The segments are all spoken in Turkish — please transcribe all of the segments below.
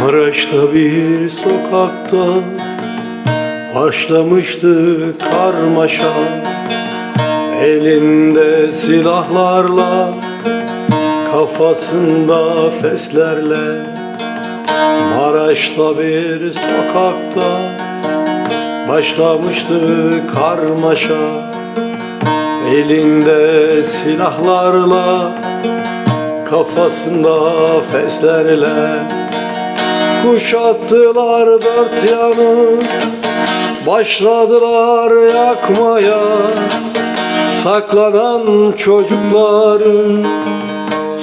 Maraş'ta bir sokakta Başlamıştı karmaşa. Elinde silahlarla Kafasında feslerle Maraş'ta bir sokakta Başlamıştı karmaşa. Elinde silahlarla Kafasında feslerle Kuşattılar dört yanı. Başladılar yakmaya. Saklanan çocukların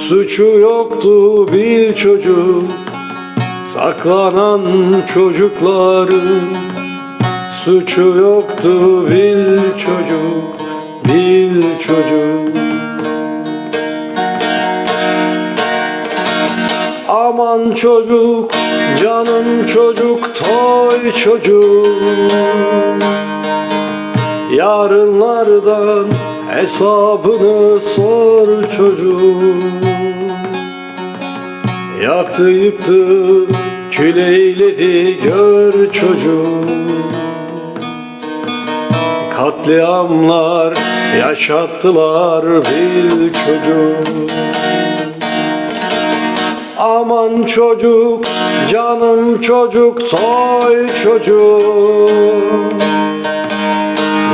Suçu yoktu bir çocuk. Saklanan çocukların Suçu yoktu bir çocuk Bir çocuk. Aman çocuk, canım çocuk, toy çocuk Yarınlardan hesabını sor çocuk Yaktı yıktı, küleyledi gör çocuk Katliamlar yaşattılar bir çocuk Aman çocuk, canım çocuk, toy çocuk.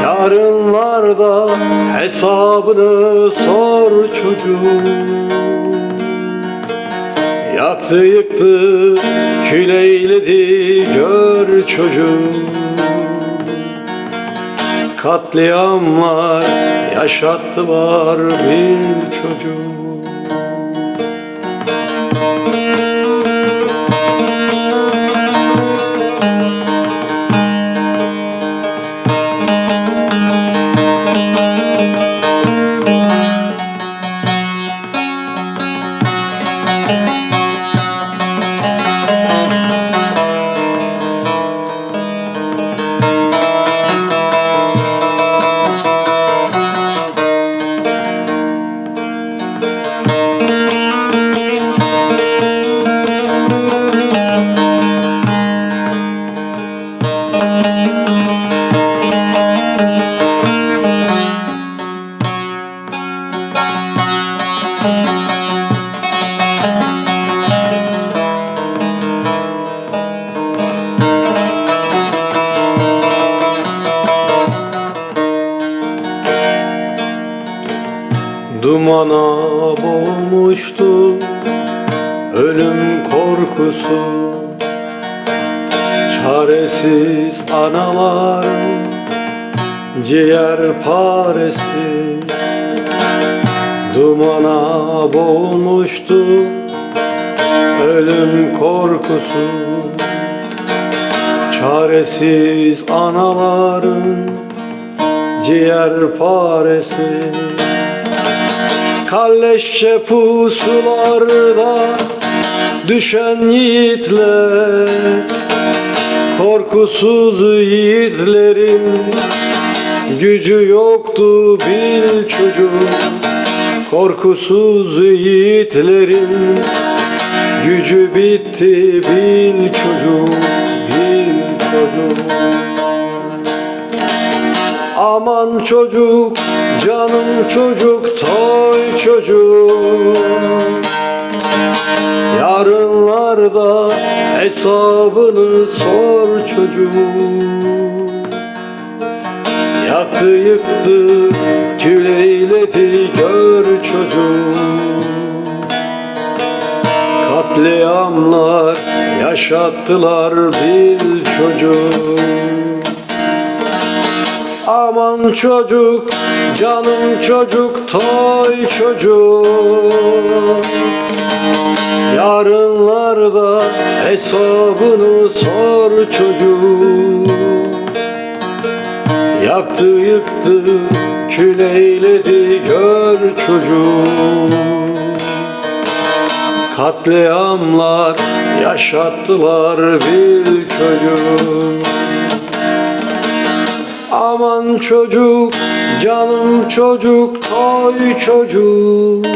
Yarınlarda hesabını sor çocuk. Yaktı yıktı, küleyledi gör çocuk. Katliamlar yaşattılar bir çocuk Música Dumana boğmuştu ölüm korkusu. Çaresiz analar ciğer paresi. Dumana boğulmuştu ölüm korkusu. Çaresiz anaların ciğer paresi Kalleşçe pusularda düşen yiğitler Korkusuz yiğitlerin gücü yoktu bir çocuk Korkusuz yiğitlerin gücü bitti bir çocuk Bir çocuk Aman çocuk, canım çocuk, toy çocuk Yarınlarda hesabını sor çocuk Yaktı yıktı, küleyledi gör çocuk Katliamlar yaşattılar bir çocuk Aman çocuk, canım çocuk, toy çocuk. Yarınlarda hesabını sor çocuk. Yaktı yıktı kül eyledi gör çocuk. Katliamlar yaşattılar bir çocuk Aman çocuk, canım çocuk, toy çocuk